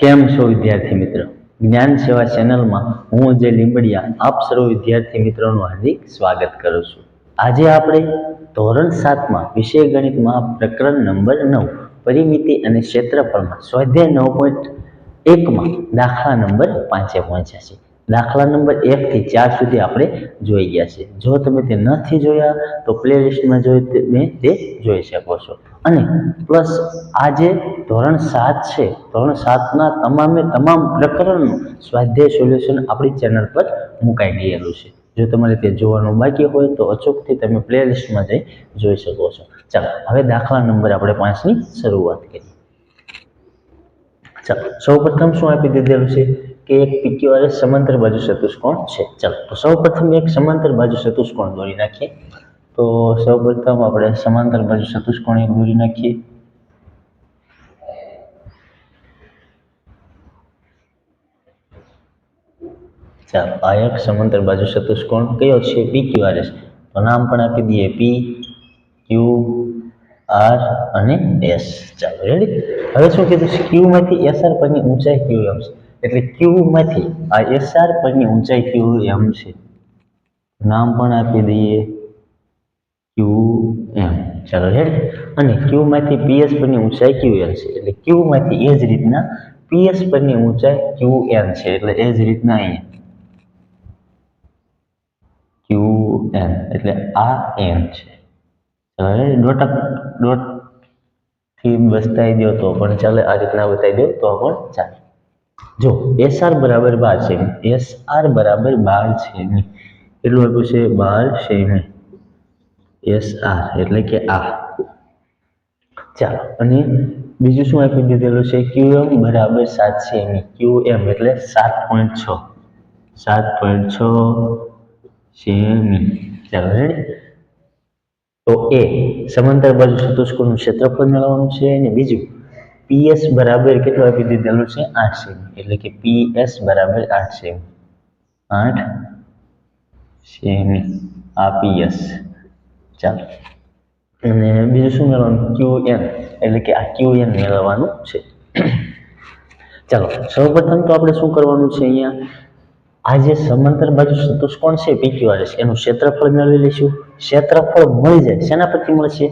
કેમ છો વિદ્યાર્થી મિત્ર? જ્ઞાન સેવા ચેનલમાં હું અજય લીંબડિયા, આપ સર્વ વિદ્યાર્થી મિત્રોનું હાર્દિક સ્વાગત કરું છું. આજે આપણે ધોરણ સાતમાં વિષય ગણિતમાં પ્રકરણ નંબર નવ, પરિમિતિ અને ક્ષેત્રફળમાં સ્વાધ્યાય નવ પોઈન્ટ એકમાં દાખલા નંબર પાંચે પહોંચ્યા છે. દાખલા નંબર એકથી ચાર સુધી આપણે જોઈ ગયા છે. જો તમે તે નથી જોયા, તો પ્લે લિસ્ટમાં જોઈ તમે તે જોઈ શકો છો. અને પ્લસ આ જે ધોરણ સાત છે, ધોરણ સાતના તમામે તમામ પ્રકરણનું સ્વાધ્યાય સોલ્યુશન આપણી ચેનલ પર મુકાઈ ગયેલું છે. જો તમારે તે જોવાનું બાકી હોય, તો અચૂકથી તમે પ્લે લિસ્ટમાં જઈ જોઈ શકો છો. ચાલો, હવે દાખલા નંબર આપણે પાંચની શરૂઆત કરીએ. ચાલો, સૌપ્રથમ શું આપી દીધેલું છે? કે એક પીક્યુઆરએસ સમાંતર બાજુ ચતુષ્કોણ છે. ચાલો, તો સૌપ્રથમ એક સમાંતર બાજુ ચતુષ્કોણ દોરી નાખીએ. તો સૌપ્રથમ આપણે સમાંતર બાજુ ચતુષ્કોણ એક દોરી નાખીએ. ચાલો, આ એક સમાંતર બાજુ ચતુષ્કોણ કયો છે? પીક્યુઆરએસ તો નામ પણ આપી દઈએ. પી ક્યુ આર અને એસ. ચાલો રેડી હવે શું કીધું છે? ક્યુ માંથી એસઆર પરની ઊંચાઈ ક્યુ એમ છે? એટલે ક્યુમાંથી આ એસઆર પરની ઊંચાઈ ક્યુ એમ છે. નામ પણ આપી દઈએ ક્યુ એમ ચાલો હેડ. અને ક્યુમાંથી પીએસ પરની ઊંચાઈ ક્યુ એન છે. એટલે ક્યુમાંથી એ જ રીતના પીએસ પરની ઊંચાઈ ક્યુ એન છે. એટલે એ જ રીતના અહીંયા. ક્યુ એન એટલે આ એન છે. હવે ડોટ ડોટથી બતાવી દો તો પણ ચાલે. આ રીતના બતાવી દો તો પણ ચાલે. જો એસ આર બરાબર બાર સેમી એસ આર બરાબર બાર સેમી એટલું આપ્યું છે બાર સેમી એસ આર એટલે કે આ. ચાલો, અને બીજું શું આપી દીધેલું છે? ક્યુ એમ બરાબર સાત સેમી ક્યુ એમ એટલે સાત પોઈન્ટ છ. સાત પોઈન્ટ છ સેમી ચાલો તો એ સમાંતર બાજુ ચતુષ્કોણનું ક્ષેત્રફળ મેળવવાનું છે અને બીજું પીએસ બરાબર કેટલું આપી દીધેલું છે? આઠ સેમી. એટલે કે પીએસ બરાબર આઠ સેમી. આઠ સેમી. આ પીએસ ચાલો. અને બીજું શું મેળવવાનું? ક્યુ એન એટલે કે આ ક્યુ એન મેળવવાનું છે. ચાલો. સૌપ્રથમ તો આપણે શું કરવાનું છે અહીંયા? આ જે સમાંતર બાજુ ચતુષ્કોણ છે? પીક્યુઆરએસ એનું ક્ષેત્રફળ મેળવી લઈશું. ક્ષેત્રફળ મળી જાય. શેના પરથી મળશે?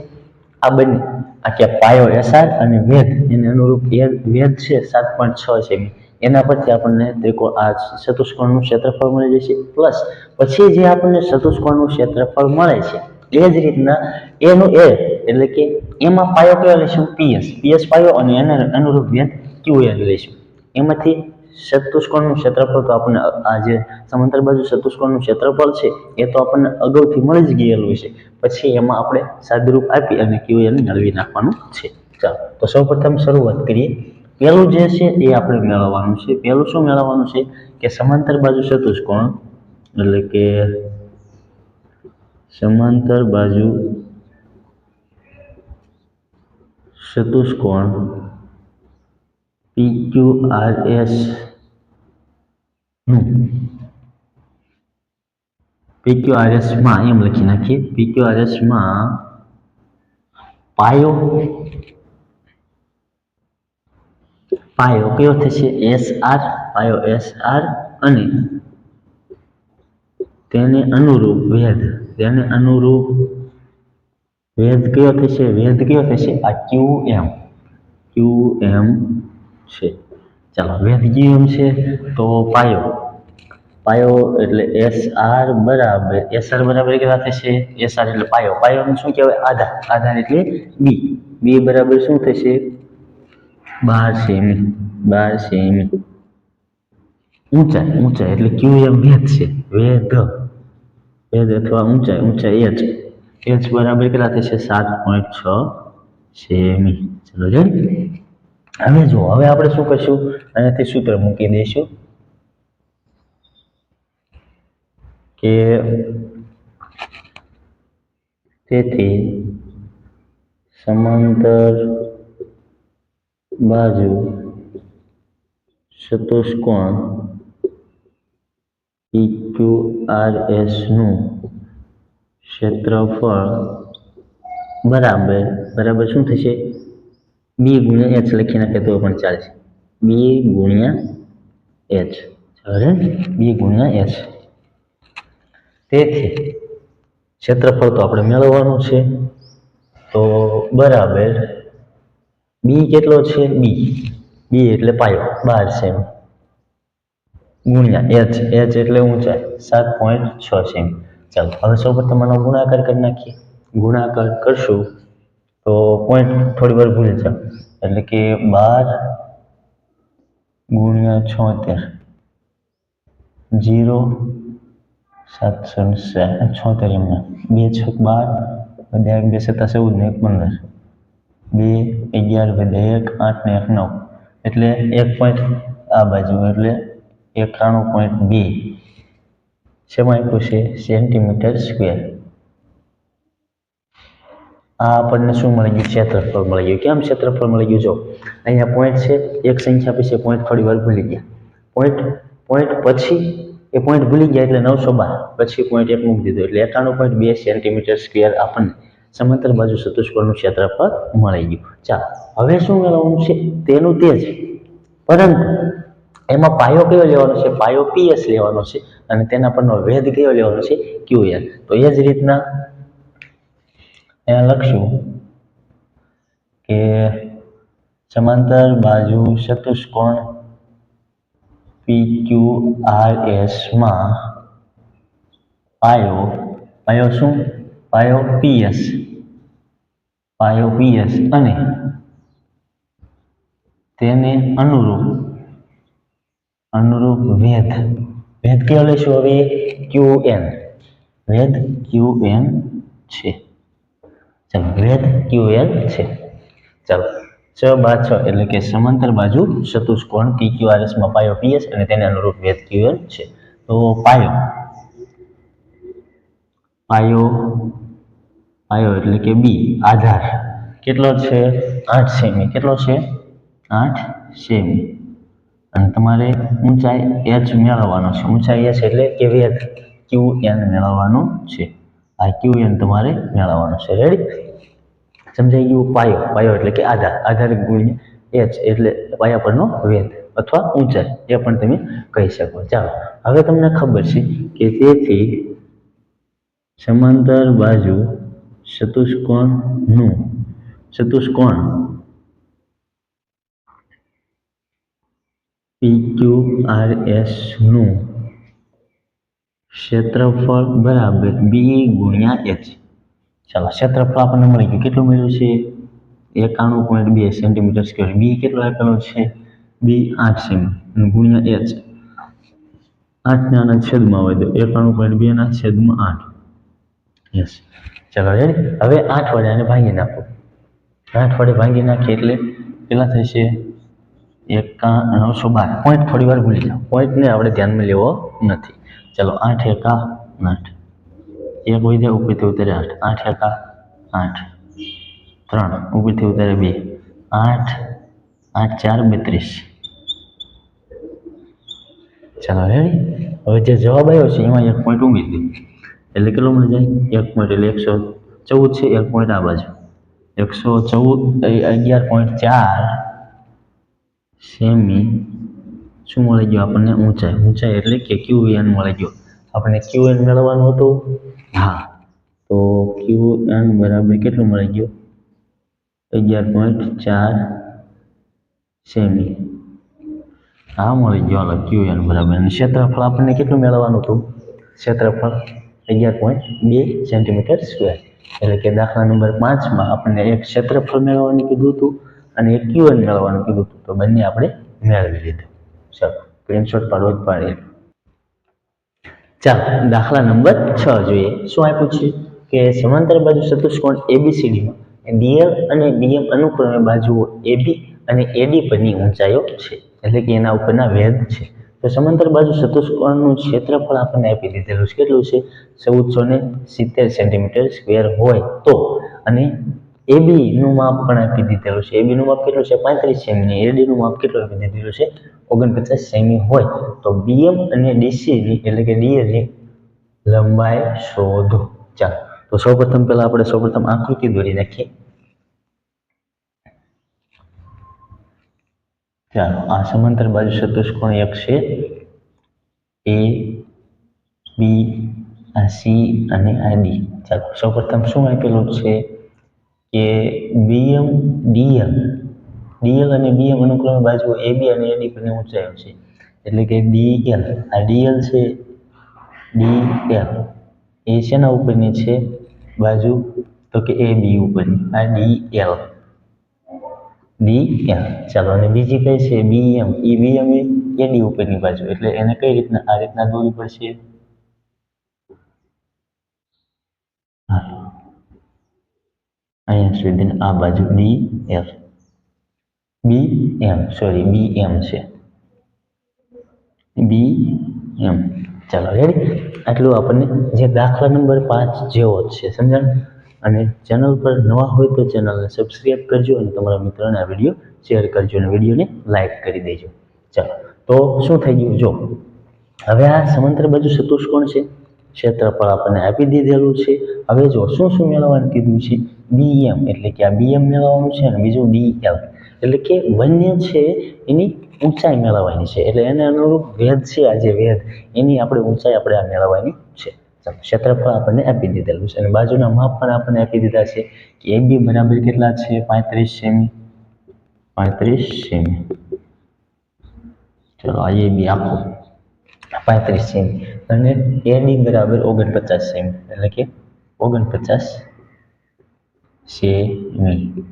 આ બંને. આ કે પાયો એસઆર અને વેધ, એને અનુરૂપ વેદ છે, સાત પોઈન્ટ છ સેમી એના. પરથી આપણને ત્રિકોણ, આ ચતુષ્કોણનું ક્ષેત્રફળ મળી જશે. પ્લસ, પછી જે આપણને ચતુષ્કોણનું ક્ષેત્રફળ મળે છે, એ જ રીતના એનું એ, એટલે કે એમાં પાયો કયો લઈશું? પીએસ. પીએસ પાયો અને એને અનુરૂપ વેધ ક્યુ લઈશું? એમાંથી ચતુષ્કોણનું ક્ષેત્રફળ તો આપણને આ જે સમાંતર બાજુ ચતુષ્કોણનું ક્ષેત્રફળ છે, એ તો આપણને અગાઉથી મળી જ ગયેલું છે પછી એમાં આપણે સાદુરૂપ આપી અને ક્યુ એને મેળવી નાખવાનું છે. ચાલો, તો સૌપ્રથમ શરૂઆત કરીએ. પહેલું જે છે, એ આપણે મેળવવાનું છે. પહેલું શું મેળવવાનું છે? કે સમાંતર બાજુ ચતુષ્કોણ, એટલે કે સમાંતર બાજુ ચતુષ્કોણ પી ક્યુ આર એસનું પી ક્યુ આર એસમાં એમ લખી નાખીએ પી ક્યુ આર પાયો પાયો કયો થશે એસ પાયો એસ અને તેને અનુરૂપ વેધ તેને અનુરૂપ વેધ કયો થશે વેધ કયો થશે આ ક્યુ એમ ક્યુ એમ છે ચાલો વેધ ક્યુ એમ છે તો પાયો પાયો એટલે એસ આર બરાબર એસ આર બરાબર કેવા થશે? એસ આર એટલે પાયો. પાયોનું શું કહેવાય? આધાર. આધાર એટલે બી. બી બરાબર શું થશે? બાર સેમી. બાર સેમી. ઊંચાઈ ઊંચાઈ એટલે ક્યુ એમ વેધ છે. વેધ. વેધ અથવા ઊંચાઈ ઊંચાઈ એચ. એચ બરાબર કેટલા થશે? સાત પોઈન્ટ છ સેમી. ચલો રેડી હવે જો હવે આપણે શું કરશું? અહીંયાથી સૂત્ર મૂકી દઈશું. કે તેથી સમાંતર બાજુ ચતુષ્કોણ PQRS નું ક્ષેત્રફળ બરાબર બરાબર શું થશે? બી ગુણ્યા એચ લખી નાખે તો પણ ચાલશે બી ગુણ્યા એચ બી ગુણ્યા એચ તેથી ક્ષેત્રફળ તો આપણે મેળવવાનું છે. તો બરાબર. બી કેટલો છે? બી બી એટલે પાયો બાર સેમ ગુણ્યા એચ એચ એટલે ઊંચાઈ સાત પોઈન્ટ છ સેમ ચાલો, હવે સૌ પ્રથમ આનો ગુણાકાર કરી નાખીએ. ગુણાકાર કરશું તો પોઈન્ટ થોડી વાર ભૂલી જાઓ. એટલે કે બાર ગુણ્યા છોતેર. જીરો સાતસો ને છોતેર બે, છ, બાર બધા એક બે, સત્તા, ચૌદ ને એક પંદર. બે, અગિયાર બધા એક, આઠ ને એક, નવ. એટલે એક પોઈન્ટ આ બાજુ, એટલે એકાણું પોઈન્ટ બે. શેમાં આપ્યું છે? Centimetre square. આ આપણને શું મળી ગયું? ક્ષેત્રફળ મળી ગયું. કેમ ક્ષેત્રફળ મળી ગયું? જો, અહીંયા પોઈન્ટ છે, એક સંખ્યા પછી પોઈન્ટ થોડી વાર ભૂલી ગયા. પોઈન્ટ પોઈન્ટ પછી એ પોઈન્ટ ભૂલી ગયા એટલે નવસો બાર. પછી પોઈન્ટ એક મૂકી દીધો. એટલે એકાણું પોઈન્ટ બે સેન્ટીમીટર સ્ક્વેર આપણને સમાંતર બાજુ ચતુષ્કોણનું ક્ષેત્રફળ મળી ગયું. ચાલો, હવે શું મેળવવાનું છે? તેનું તે જ. પરંતુ એમાં પાયો કયો લેવાનો છે? પાયો પીએસ લેવાનો છે અને તેના પરનો વેધ કયો લેવાનો છે? ક્યુએલ તો એ જ રીતના અહીંયા લખશું કે સમાંતર બાજુ ચતુષ્કોણ પી ક્યુ એસમાં પાયો પાયો શું? પાયો પીએસ પાયો પીએસ અને તેને અનુરૂપ અનુરૂપ વેધ. વેધ કયો લઈશું હવે? ક્યુ એન વેધ ક્યુ એન છે. ચાલો, વેધ ક્યુ એન છે. ચાલો. છ બા છ એટલે કે સમાંતર બાજુ ચતુષ્કોણ આર એસમાં પાયો પીએસ અને તેને અનુરૂપ વેધ એન છે. તો પાયો. પાયો પાયો એટલે કે બી આધાર. કેટલો છે? આઠ સેમી. કેટલો છે? આઠ સેમી. અને તમારે ઊંચાઈ એચ મેળવવાનો છે. ઊંચાઈ એચ એટલે કે વેધ ક્યુ એન મેળવવાનું છે. આ ક્યુ એન તમારે મેળવવાનું છે. રેડી સમજાઈ ગયું પાયો. પાયો એટલે કે આધાર. આધાર ગુણ્યા એચ એટલે પાયા પરનો વેધ અથવા ઊંચાઈ. એ પણ તમે કહી શકો. ચાલો. હવે તમને ખબર છે કે તેથી સમાંતર બાજુ ચતુષ્કોણનું ચતુષ્કોણનું ક્ષેત્રફળ બરાબર બી ગુણ્યા એચ. ચાલો, ક્ષેત્રફળ આપણને મળી ગયું કેટલું મળ્યું છે? એકાણું પોઈન્ટ બે સેન્ટીમીટર સ્ક્વેર બી કેટલો આપેલો છે? બી આઠ સેમી ગુણ્યા એચ આઠને આના છેદમાં હોય તો એકાણું પોઈન્ટ બેના છેદમાં આઠ. યસ ચાલો હવે આઠ વડે આને ભાંગી નાખો. આઠ વડે ભાંગી નાખીએ એટલે કેટલા થશે? એકા નવસો બાર પોઈન્ટ થોડી વાર ભૂલી જાઓ. પોઈન્ટને આપણે ધ્યાનમાં લેવો નથી. ચાલો, આઠ એકા આઠ. એક વધ્યા ઉપરથી ઉતરે આઠ. આઠ એકા આઠ. ત્રણ. ઉપરથી ઉતરે બે. આઠ. આઠ, ચાર, બત્રીસ. ચાલો રેડી હવે જે જવાબ આવ્યો છે, એમાં એક પોઈન્ટ ઉમેરી દીધું એટલે કેટલો મળી જાય? એક પોઈન્ટ એટલે એકસો ચૌદ છે, એક પોઈન્ટ આ બાજુ. એકસો ચૌદ અગિયાર પોઈન્ટ ચાર. સેમી. શું મળી ગયું આપણને? ઊંચાઈ. ઊંચાઈ એટલે કે ક્યુ એન મળી ગયો. આપણને ક્યુ એન મેળવવાનું હતું. હા. તો ક્યુ એન બરાબર કેટલું મળી ગયું? અગિયાર પોઈન્ટ ચાર સેમી. હા, મળી ગયો. અલગ ક્યુ એન બરાબર. અને ક્ષેત્રફળ આપણને કેટલું મેળવવાનું હતું? ક્ષેત્રફળ અગિયાર પોઈન્ટ બે સેન્ટીમીટર સ્ક્વેર એટલે કે દાખલા નંબર પાંચમાં આપણને એક ક્ષેત્રફળ મેળવવાનું કીધું હતું અને એક ક્યુ એન મેળવવાનું કીધું હતું. તો બંને આપણે મેળવી લીધું. ચાલો સ્ક્રીનશોટ પાડવો જ પાડી ચાલો, દાખલા નંબર છ જોઈએ. શું આપ્યું છે? કે સમાંતર બાજુ ચતુષ્કોણ એબીસીડીમાં ડીએલ અને ડીએમ અનુક્રમે બાજુઓ એબી અને એડી પરની ઊંચાઈઓ છે. એટલે કે એના ઉપરના વેધ છે. તો સમાંતર બાજુ ચતુષ્કોણનું ક્ષેત્રફળ આપણને આપી દીધેલું છે. કેટલું છે? ચૌદસો ને સિત્તેર સેન્ટીમીટર સ્ક્વેર હોય તો. અને એબી નું માપ પણ આપી દીધેલું છે. એબી નું માપ કેટલું છે? પાંત્રીસ સેમી. અને એડી નું માપ કેટલું આપી દીધેલું છે? ઓગણપચાસ સેમી હોય તો બીએમ અને ડીસીની એટલે કે ડીએની લંબાઈ શોધો. ચાલો, તો સૌપ્રથમ પેલા આપણે સૌપ્રથમ આકૃતિ દોરી નાખીએ. ચાલો, આ સમાંતર બાજુ ચતુષ્કોણ એક છે. એ, બી, આ સી અને આ ડી. ચાલો, સૌપ્રથમ શું આપેલું છે? કે બીએમ ડીએલ ડીએલ અને બીએમ અનુક્રમે બાજુ એબી અને એડી બંને ઊંચાઈઓ છે. એટલે કે ડીએલ આ ડીએલ છે ડીએલ એ શેના ઉપરની છે? બાજુ, તો કે એ બી ઉપરની. આ ડીએલ ડીએલ ચાલો, અને બીજી કઈ છે? બીએમ એ બીએમ એ એડી ઉપરની બાજુ. એટલે એને કઈ રીતના, આ રીતના દોરવી પડશે? હા. અહીંયા સુધી આ બાજુ B F B am sorry બી એમ છે. બી એમ ચાલો રેડી આટલું આપણને જે દાખલા નંબર પાંચ જેવો જ છે, સમજણ? અને ચેનલ પર નવા હોય તો ચેનલને સબસ્ક્રાઈબ કરજો અને તમારા મિત્રોને આ વીડિયો શેર કરજો અને વિડીયોને લાઇક કરી દેજો. ચાલો, તો શું થઈ ગયું? જો, હવે આ સમાંતર બાજુ ચતુષ્કોણ છે? ક્ષેત્રફળ આપણને આપી દીધેલું છે. હવે જો શું શું મેળવવાનું કીધું છે? બીએમ એટલે કે આ બીએમ મેળવવાનું છે અને બીજું ડીએલ એટલે કે બંને છે એની ઊંચાઈ મેળવવાની છે. એટલે એને અનુરૂપ વેધ છે આ જે વેધ એની આપણે ઊંચાઈ આપણે આ મેળવવાની છે. ક્ષેત્રફળ આપણને આપી દીધેલું છે અને બાજુના માપ પણ આપણને આપી દીધા છે કે એ બી બરાબર કેટલા છે? પાંત્રીસ સેમી. પાંત્રીસ સેમી. ચલો, આ એ બી આપો. પાંત્રીસ સેમી. અને એડી બરાબર ઓગણપચાસ સેમી. એટલે કે ઓગણપચાસ સેમી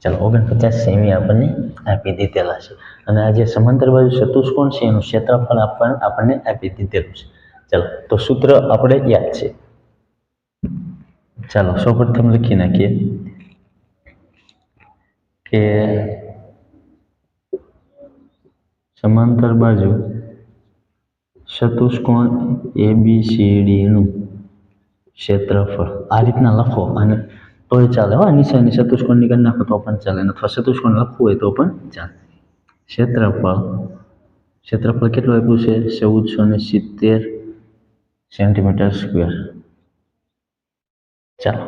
ચાલો, ઓગણપચાસ સેમી આપણને આપી દીધેલા છે. અને આ જે સમાંતર બાજુ ચતુષ્કોણ છે, એનું ક્ષેત્રફળ આપણને આપણને આપી દીધેલું છે. ચાલો, તો સૂત્ર આપણે યાદ છે. ચાલો, સૌપ્રથમ લખી નાખીએ કે સમાંતર બાજુ ચતુષ્કોણ એ બી સી ડીનું ક્ષેત્રફળ. આ રીતના લખો અને તોય ચાલે હો નિશાની ચતુષ્કોણની કરી નાખો તો પણ ચાલે અથવા ચતુષ્કોણ લખવું હોય તો પણ ચાલે. ક્ષેત્રફળ ક્ષેત્રફળ કેટલું આપ્યું છે? ચૌદસો ને સિત્તેર સેન્ટીમીટર સ્ક્વેર ચાલો.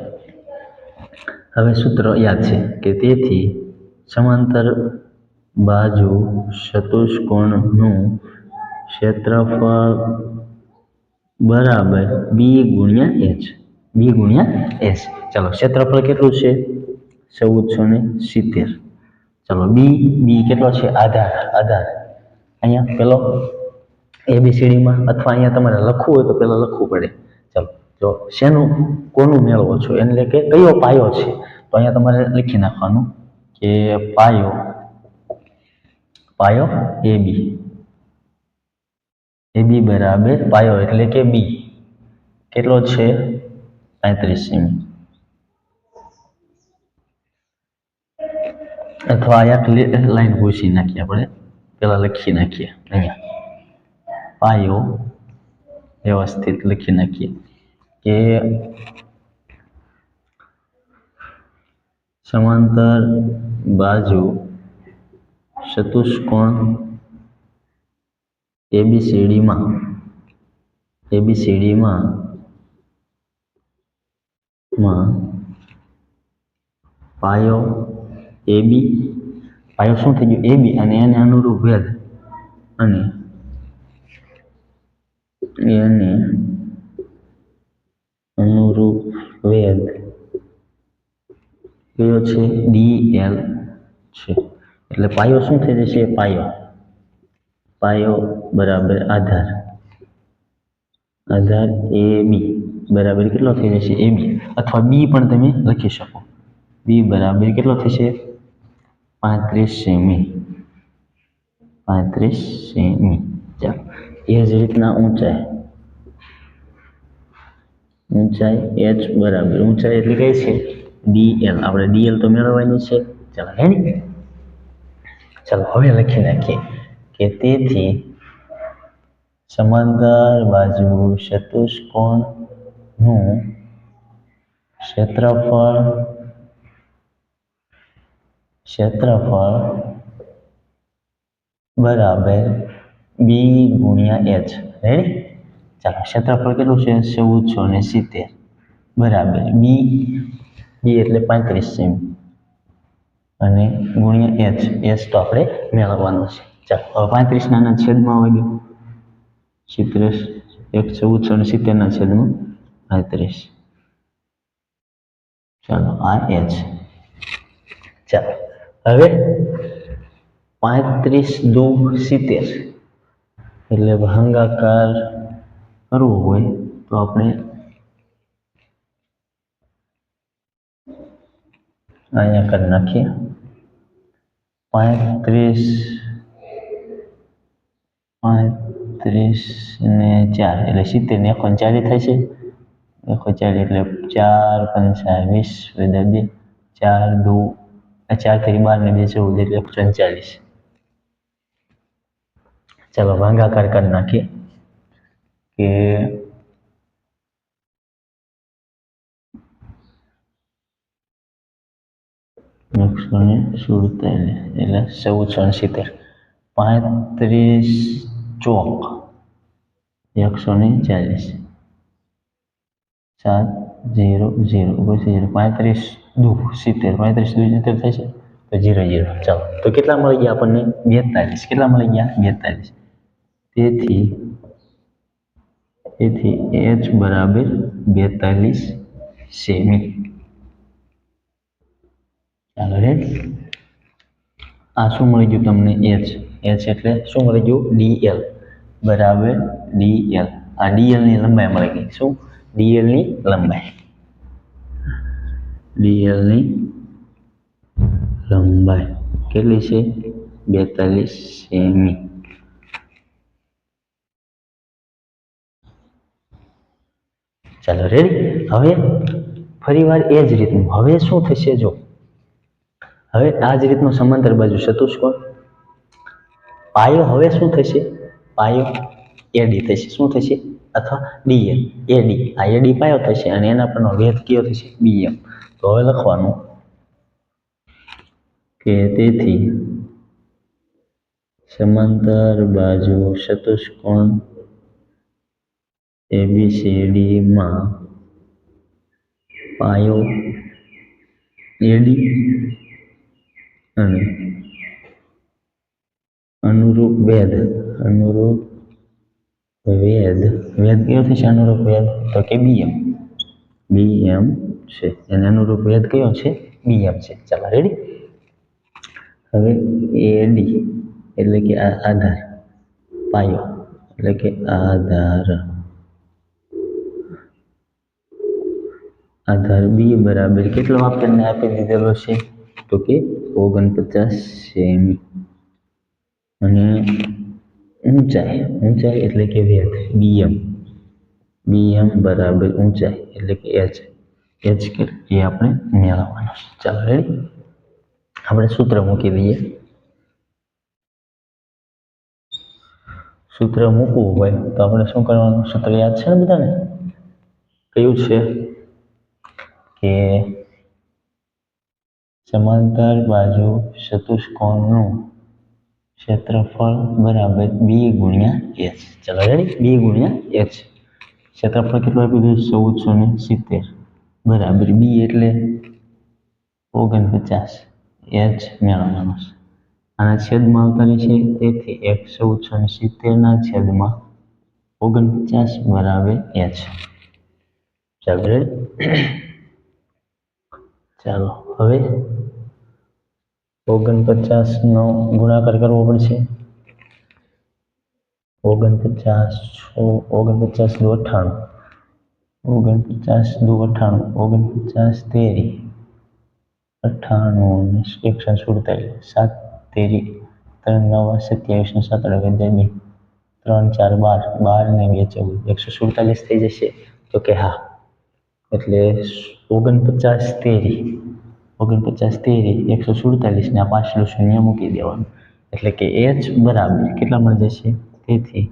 હવે સૂત્ર યાદ છે કે તેથી સમાંતર બાજુ ચતુષ્કોણનું ક્ષેત્રફળ બરાબર બી ગુણ્યા એચ. બી ગુણ્યા એસ. ચાલો ક્ષેત્રફળ કેટલું છે? ચૌદસો ને સિત્તેર. ચાલો બી બી કેટલો છે? આધાર આધાર અહીંયા પેલો એબીસીડીમાં અથવા અહીંયા તમારે લખવું હોય તો પહેલાં લખવું પડે. ચાલો, જો શેનું, કોનું મેળવો છો? એટલે કે કયો પાયો છે? તો અહીંયા તમારે લખી નાખવાનું કે પાયો પાયો એ બી એ બી બરાબર પાયો એટલે કે બી કેટલો છે? પાંત્રીસ સેમી અથવા આ એક લાઈન ભૂસી નાખીએ આપણે. પેલા લખી નાખીએ, અહીંયા. પાયો વ્યવસ્થિત લખી નાખીએ કે સમાંતર બાજુ ચતુષ્કોણ એબીસીડીમાં એબીસીડીમાં માં પાયો એબી પાયો શું થઈ ગયું? એબી અને એને અનુરૂપ વેદ અને એને અનુરૂપ વેદ કયો છે? ડી એલ છે. એટલે પાયો શું થઈ જશે? પાયો. પાયો બરાબર આધાર. આધાર એ બી. બરાબર કેટલો થઈ જશે? એ બી. અથવા બી પણ તમે લખી શકો. બી બરાબર કેટલો થશે? પાંત્રીસ સેમી. પાંત્રીસ સેમી. ચાલો, એ જ રીતના ઊંચાઈ. ઊંચાઈ એચ બરાબર. ઊંચાઈ એટલે કઈ છે? ડીએલ આપણે ડીએલ તો મેળવવાની છે. ચાલો હે ને ચાલો, હવે લખી નાખીએ કે તેથી સમાંતર બાજુ ચતુષ્કોણનું ક્ષેત્રફળ ક્ષેત્રફળ બરાબર બી ગુણ્યા એચ રેડી ચાલો, ક્ષેત્રફળ કેટલું છે? ચૌદસો ને સિત્તેર. બરાબર. બી બી એટલે પાંત્રીસ સેમી. અને ગુણ્યા એચ એચ તો આપણે મેળવવાનું છે. ચાલો, હવે પાંત્રીસ નાના છેદમાં વાગ્યું સિત્તેર એક ચૌદસો ને સિત્તેરના છેદમાં પાંત્રીસ. ચાલો, આ એચ ચાલો, હવે પાંત્રીસ દુ સિત્તેર. એટલે ભાંગાકાર કરવો હોય તો આપણે અહીંયા કરી નાખીએ. પાંત્રીસ પાંત્રીસ ને ચાર, એટલે સિત્તેર ને એકોણ ચાલીસ થાય છે એટલે ચાર પંચા વીસ બે ચાર દુ ચારથી બાર ને બે ચૌદ એટલે એકસો ચાલીસ ચાલો ભાંગાકાર કરી નાખીએ કે એકસો ને સુડતાલીસ એટલે ચૌદસો ને સિત્તેર પાંત્રીસ ચોક એકસો ને ચાલીસ સાત ઝીરો ઝીરો. પછી ઝીરો. પાંત્રીસ દુ સિત્તેર. પાંત્રીસ દુ સિત્તેર થશે તો ઝીરો ઝીરો. ચાલો. તો કેટલા મળી ગયા આપણને? બેતાલીસ. કેટલા મળી ગયા? બેતાલીસ. તેથી તેથી એચ બરાબર બેતાલીસ સેમી. ચાલો રેડ આ શું મળી ગયું તમને? એચ એચ એટલે શું મળી ગયું? ડીએલ બરાબર ડીએલ આ ડીએલની લંબાઈ મળી ગઈ. શું? ડીએલની લંબાઈ ડીએલની લંબાઈ કેટલી છે બેતાલીસ સેમી ચાલો રેડી હવે ફરીવાર એ જ રીતનું. હવે શું થશે જો? હવે આ જ રીતનું સમાંતર બાજુ ચતુષ્કોણ. પાયો હવે શું થશે? પાયો એડી થશે. શું થશે? અથવા ડીએમ ડી આ એડી પાયો થશે અને એના પરનો વેધ કયો થશે? બીએમ તો હવે લખવાનું કે તેથી સમાંતર બાજુ ચતુષ્કોણ એબીસીડીમાં પાયો એડી અને અનુરૂપ વેદ અનુરૂપ વેદ વેદ કયો થશે અનુરૂપ વેદ? તો કે બીએમ. બીએમ છે. એને અનુરૂપ વેદ કયો છે? બીએમ છે. ચાલો રેડી હવે એડી એટલે કે આધાર. પાયો, એટલે કે આધાર. આધાર બી બરાબર કેટલો આપણને આપી દીધેલો છે? તો કે ઓગણપચાસ સેમી. અને ઊંચાઈ ઊંચાઈ એટલે કે વેધ બીએમ બીએમ બરાબર ઊંચાઈ એટલે કે એચ એચ કે એ આપણે મેળવવાનું છે. ચાલો રેડી આપણે સૂત્ર મૂકી દઈએ. સૂત્ર મૂકવું હોય તો આપણે શું કરવાનું સૂત્ર યાદ છે ને બધાને? કયું છે? કે સમાંતર બાજુ ચતુષ્કોણનું ક્ષેત્રફળ બરાબર બી ગુણ્યા એચ ચલો રેડી બી ગુણ્યા એચ ક્ષેત્રફળ કેટલું આપ્યું હતું ચૌદસો ને સિત્તેર. બરાબર, બી એટલે ઓગણપચાસ. એચ મેળવવાનો છે. આના છેદમાં આવતા છે તેથી એક ચૌદસો ને સિત્તેરના છેદમાં ઓગણપચાસ બરાબર એચ ચાલો ચાલો, હવે ઓગણપચાસનો ગુણાકાર કરવો પડશે. ઓગણપચાસ ઓગણપચાસ દુ અઠ્ઠાણું. ઓગણપચાસ દુ અઠ્ઠાણું, ઓગણપચાસ તેરી. અઠ્ઠાણું એકસો સુડતાલીસ, સાત તેરી, ત્રણ નવ સત્યાવીસ ને સાત અડવે ત્રણ, ચાર, બાર બાર ને બે, ચૌદ એકસો સુડતાલીસ થઈ જશે. તો કે હા. એટલે ઓગણપચાસ તેરી. ઓગણપચાસ તેરી એકસો સુડતાલીસ ને આ પાછલું શૂન્ય મૂકી દેવાનું. એટલે કે એચ બરાબર કેટલા મળી જશે? તેથી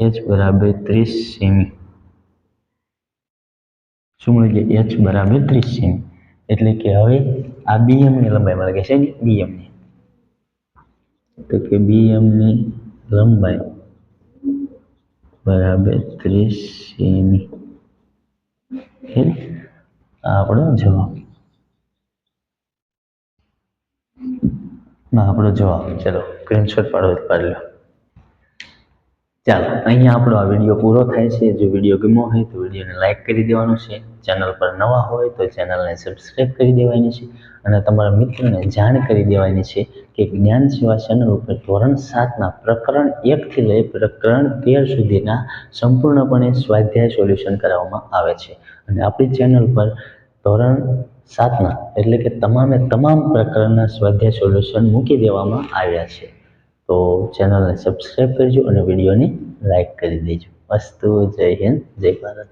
એચ બરાબર ત્રીસ સેમી. શું મળી જાય એચ બરાબર ત્રીસ સેમી. એટલે કે હવે આ બીએમની લંબાઈ મળી ગઈ છે ને? બીએમની તો કે બીએમની લંબાઈ બરાબર ત્રીસ સેમી. આપણો જવાબ. ના, આપણો જવાબ. ચલો સ્ક્રીનશોટ પાડો પાડી લો ચાલો, અહીંયા આપણો આ વીડિયો પૂરો થાય છે. જો વીડિયો ગમ્યો હોય તો વિડીયોને લાઇક કરી દેવાનો છે. ચેનલ પર નવા હોય તો ચેનલને સબસ્ક્રાઈબ કરી દેવાની છે અને તમારા મિત્રોને જાણ કરી દેવાની છે કે જ્ઞાન સેવા ચેનલ ઉપર ધોરણ સાતના પ્રકરણ એકથી લઈ પ્રકરણ તેર સુધીના સંપૂર્ણપણે સ્વાધ્યાય સોલ્યુશન કરાવવામાં આવે છે. અને આપણી ચેનલ પર ધોરણ સાતના એટલે કે તમામે તમામ પ્રકારના સ્વાધ્યાય સોલ્યુશન મૂકી દેવામાં આવ્યા છે. તો ચેનલને સબસ્ક્રાઈબ કરજો અને વિડીયોને લાઈક કરી દેજો. અસ્તુ જય હિન્દ, જય ભારત.